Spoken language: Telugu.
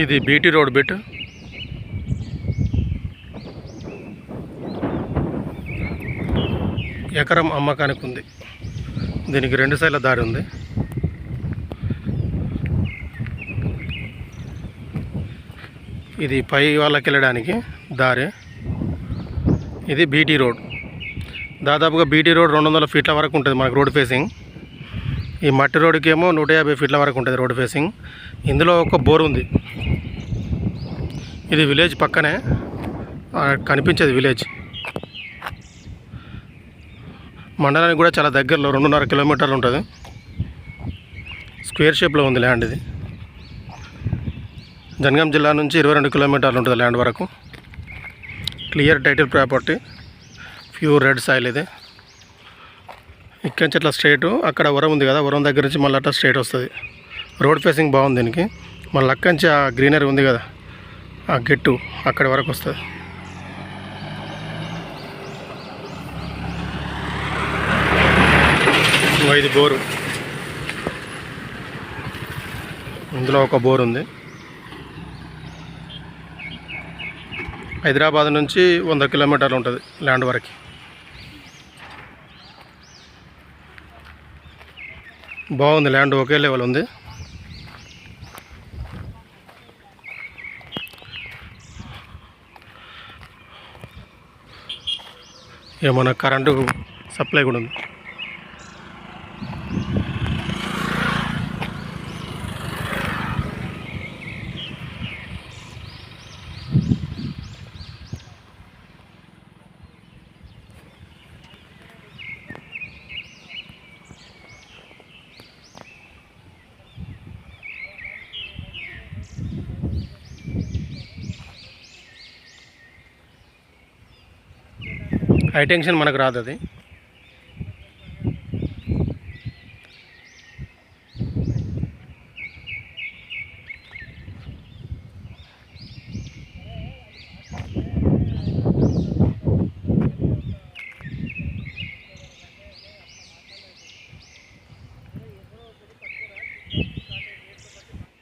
ఇది బీటీ రోడ్ బిట్ ఎకరం అమ్మకానికి ఉంది. దీనికి రెండు సైడ్ల దారి ఉంది. ఇది పై వాళ్ళకి వెళ్ళడానికి దారి. ఇది బీటీ రోడ్. దాదాపుగా బీటీ రోడ్ రెండు వందల ఫీట్ల వరకు ఉంటుంది మనకు రోడ్ ఫేసింగ్. ఈ మట్టి రోడ్డుకి ఏమో నూట యాభై ఫీట్ల వరకు ఉంటుంది రోడ్ ఫేసింగ్ ఇందులో ఒక బోర్ ఉంది. ఇది విలేజ్ పక్కనే. కనిపించేది విలేజ్. మండలానికి కూడా చాలా దగ్గరలో రెండున్నర కిలోమీటర్లు ఉంటుంది. స్క్వేర్ షేప్లో ఉంది ల్యాండ్ ఇది. జనగాం జిల్లా నుంచి ఇరవై రెండు కిలోమీటర్లు ఉంటుంది ల్యాండ్ వరకు. Clear title property. Pure red soil ఇది. ఇక్కడి నుంచి అట్లా స్ట్రైట్ అక్కడ వరం ఉంది కదా వరం దగ్గర నుంచి మళ్ళీ అట్లా స్ట్రైట్ వస్తుంది. రోడ్ ఫేసింగ్ బాగుంది దీనికి. మళ్ళీ అక్కడి నుంచి ఆ గ్రీనరీ ఉంది కదా ఆ గెట్టు అక్కడి వరకు వస్తుంది. ఇది బోరు. ఇందులో ఒక బోర్ ఉంది. హైదరాబాద్ నుంచి వంద కిలోమీటర్లు ఉంటుంది ల్యాండ్ వరకు. బాగుంది ల్యాండ్ ఒకే లెవెల్ ఉంది. ఏమన్నా కరెంటు సప్లై కూడా ఉంది. హై టెన్షన్ మనకు రాదు అది